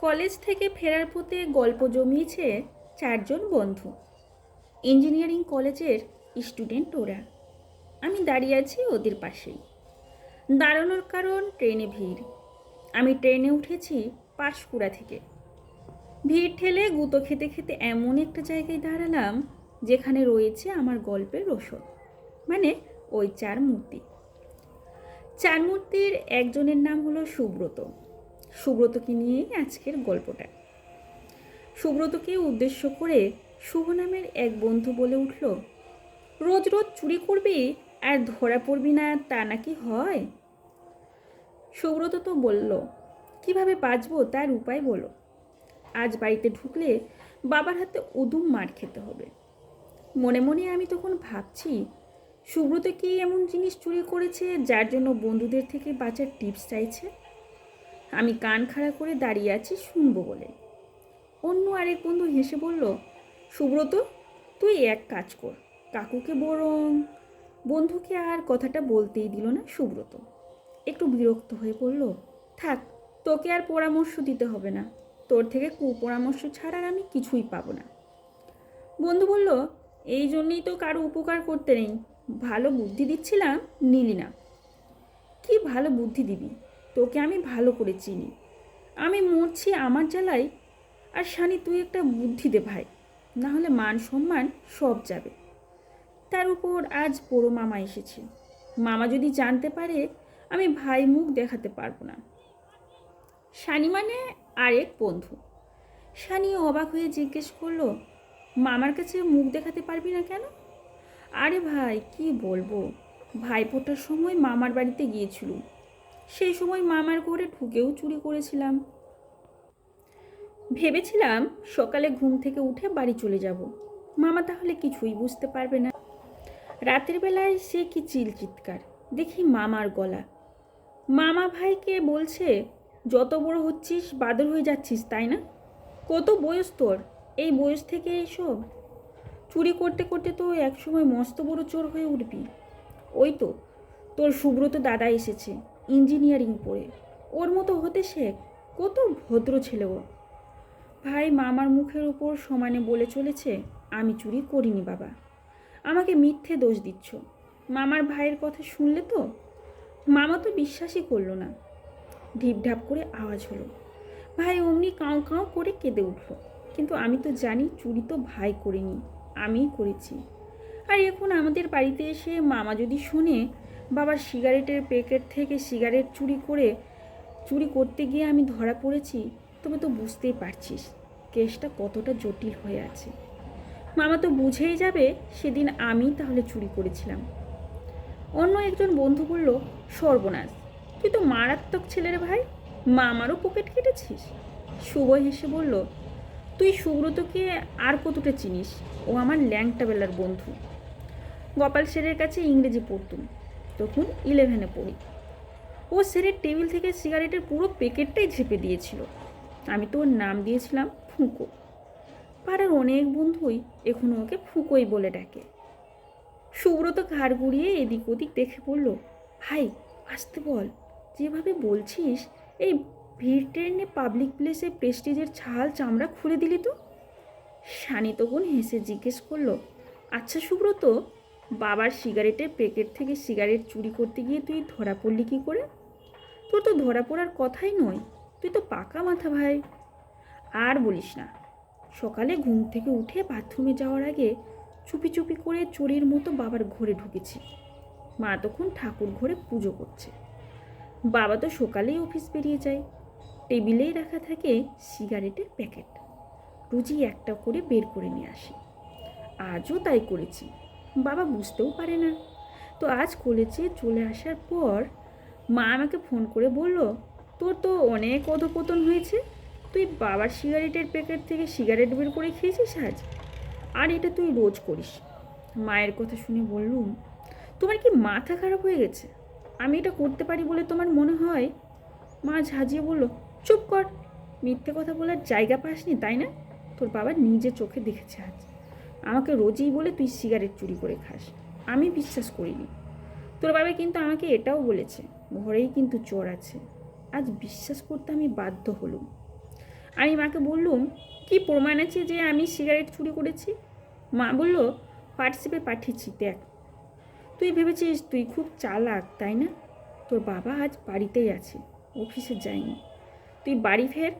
College থেকে ফেরার পথে গল্প জমিয়েছে চারজন বন্ধু। ইঞ্জিনিয়ারিং কলেজের স্টুডেন্ট ওরা। আমি দাঁড়িয়ে আছি ওদের পাশেই। দাঁড়ানোর কারণ ট্রেনে ভিড়। আমি ট্রেনে উঠেছি পাঁশকুড়া থেকে। ভিড় ঠেলে গুঁতো খেতে খেতে এমন একটা জায়গায় দাঁড়ালাম যেখানে রয়েছে আমার গল্পের রসদ মানে ওই চার মূর্তি। চার মূর্তির একজনের নাম হলো সুব্রত। সুব্রতকে নিয়েই আজকের গল্পটা। সুব্রতকে উদ্দেশ্য করে শুভ নামের এক বন্ধু বলে উঠল, রোজ রোজ চুরি করবি আর ধরা পড়বি না, তা নাকি হয়? সুব্রত তো বলল, কীভাবে বাঁচবো তার উপায় বলো। আজ বাড়িতে ঢুকলে বাবার হাতে উদুম মার খেতে হবে। মনে মনে আমি তখন ভাবছি, সুব্রত কি এমন জিনিস চুরি করেছে যার জন্য বন্ধুদের থেকে বাঁচার টিপস চাইছে? আমি কান খাড়া করে দাঁড়িয়ে আছি শুনব বলে। অন্য আরেক বন্ধু হেসে বলল, সুব্রত, তুই এক কাজ কর, কাকুকে বরং বন্ধুকে আর কথাটা বলতেই দিল না সুব্রত। একটু বিরক্ত হয়ে পড়ল থাক, তোকে আর পরামর্শ দিতে হবে না। তোর থেকে কুপরামর্শ ছাড়া আর আমি কিছুই পাবো না। বন্ধু বলল, এই জন্যই তো কারও উপকার করতে নেই। ভালো বুদ্ধি দিচ্ছিলাম, নিলি না। কি ভালো বুদ্ধি দিবি? তোকে আমি ভালো করে চিনি। আমি মরছি আমার জ্বালায়। আর শানি, তুই একটা বুদ্ধি দে ভাই না হলে মান সম্মান সব যাবে। তার উপর আজ বড়ো মামা এসেছে। মামা যদি জানতে পারে, আমি ভাই মুখ দেখাতে পারব না। শানি মানে আরেক বন্ধু। শানি অবাক হয়ে জিজ্ঞেস করল, মামার কাছে মুখ দেখাতে পারবি না কেন? আরে ভাই, কি বলব? ভাইফোঁটার সময় মামার বাড়িতে গিয়েছিল সেই সময় মামার ঘরে ঢুকেও চুরি করেছিলাম। ভেবেছিলাম সকালে ঘুম থেকে উঠে বাড়ি চলে যাব। মামা তাহলে কিছুই বুঝতে পারবে না। রাতের বেলায় সে কি চিল চিৎকার? দেখি মামার গলা। মামা ভাইকে বলছে, যত বড় হচ্ছিস, বাদর হয়ে যাচ্ছিস, তাই না? কত বয়স তোর? এই বয়স থেকে এইসব? চুরি করতে করতে তো একসময় মস্ত বড় চোর হয়ে উঠবি। ওই তো, তোর সুব্রত দাদা এসেছে। ইঞ্জিনিয়ারিং পড়ে। ওর মতো হতে শেখ কত ভদ্র ছেলে ও। ভাই মামার মুখের উপর সমানে বলে চলেছে, আমি চুরি করিনি বাবা। আমাকে মিথ্যে দোষ দিচ্ছ। মামার ভাইয়ের কথা শুনলে তো? মামা তো বিশ্বাসই করল না। ঢিপঢাপ করে আওয়াজ হলো। ভাই অমনি কাঁও কাঁও করে কেঁদে উঠল। কিন্তু আমি তো জানি চুরি তো ভাই করিনি। আমিই করেছি। আর এখন আমাদের বাড়িতে এসে মামা যদি শুনে বাবার সিগারেটের প্যাকেট থেকে সিগারেট চুরি করে, চুরি করতে গিয়ে আমি ধরা পড়েছি, তবে তো বুঝতেই পারছিস কেসটা কতটা জটিল হয়ে আছে। মামা তো বুঝেই যাবে, সেদিন আমি তাহলে চুরি করেছিলাম। অন্য একজন বন্ধু বলল, সর্বনাশ, তুই তো মারাত্মক ছেলের ভাই, মামারও পকেট কেটেছিস? শুভ হেসে বলল, তুই সুব্রতকে আর কতটা চিনিস? ও আমার ল্যাংটা বেলার বন্ধু। গোপাল সেরের কাছে ইংরেজি পড়তুম। তখন ইলেভেনে পড়ি। ও সেরের টেবিল থেকে সিগারেটের পুরো প্যাকেটটাই ঝেপে দিয়েছিল। আমি তো ওর নাম দিয়েছিলাম ফুঁকো। পাড়ার অনেক বন্ধুই এখনও ওকে ফুঁকোই বলে ডাকে। সুব্রত ঘাড় গুড়িয়ে এদিক ওদিক দেখে বলল, ভাই, আসতে বল। যেভাবে বলছিস, এই ভিড় ট্রেনে পাবলিক প্লেসে প্রেস্টিজের ছাল চামড়া খুলে দিলি তো? শানি তখন হেসে জিজ্ঞেস করল আচ্ছা সুব্রত বাবার সিগারেটের প্যাকেট থেকে সিগারেট চুরি করতে গিয়ে তুই ধরা পড়লি কী করে? তোর তো ধরা পড়ার কথাই নয়। তুই তো পাকা মাথা ভাই। আর বলিস না, সকালে ঘুম থেকে উঠে বাথরুমে যাওয়ার আগে চুপি চুপি করে চোরের মতো বাবার ঘরে ঢুকেছি। মা তখন ঠাকুর ঘরে পুজো করছে। বাবা তো সকালেই অফিস বেরিয়ে যায়। টেবিলেই রাখা থাকে সিগারেটের প্যাকেট। রুজি একটা করে বের করে নিয়ে আসি। আজও তাই করেছি। বাবা বুঝতেও পারে না। তো আজ কলেজে চলে আসার পর মা আমাকে ফোন করে বলল, তোর তো অনেক অধপতন হয়েছে। তুই বাবার সিগারেটের প্যাকেট থেকে সিগারেট বের করে খেয়েছিস আজ? আর এটা তুই রোজ করিস। মায়ের কথা শুনে বললুম, তোমার কি মাথা খারাপ হয়ে গেছে? আমি এটা করতে পারি বলে তোমার মনে হয়? মা ঝাঁঝিয়ে বলল, চুপ কর। মিথ্যে কথা বলার জায়গা পাসনি, তাই না? তোর বাবা নিজে চোখে দেখেছে আজ। আমাকে রোজই বলে তুই সিগারেট চুরি করে খাস। আমি বিশ্বাস করিনি। তোর বাবা কিন্তু আমাকে এটাও বলেছে, ঘরেই কিন্তু চোর আছে। আজ বিশ্বাস করতে আমি বাধ্য হলুম। আমি মাকে বললুম, কি প্রমাণ আছে যে আমি সিগারেট চুরি করেছি? মা বলল হোয়াটসঅ্যাপে পাঠিয়েছি, দেখ। তুই ভেবেছিস তুই খুব চালাক, তাই না? তোর বাবা আজ বাড়িতেই আছে অফিসে যায়নি। তুই বাড়ি ফের,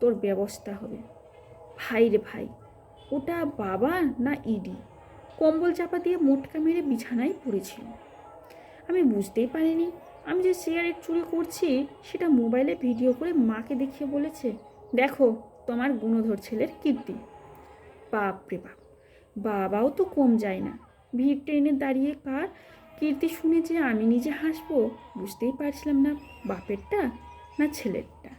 তোর ব্যবস্থা হবে। ভাই রে ভাই ওটা বাবা না ইডি? কম্বল চাপা দিয়ে মোটকা মেরে বিছানায় পড়েছিল। আমি বুঝতেই পারিনি। আমি যে সিগারেট চুরি করছি, সেটা মোবাইলে ভিডিও করে মাকে দেখিয়ে বলেছে, দেখো, তোমার গুণধর ছেলের কীর্তি। বাপ রে বাপ, বাবাও তো কম যায় না। ভিড় ট্রেনে দাঁড়িয়ে কার কীর্তি শুনে যে আমি নিজে হাসবো, বুঝতেই পারছিলাম না বাপেরটা না ছেলেরটা।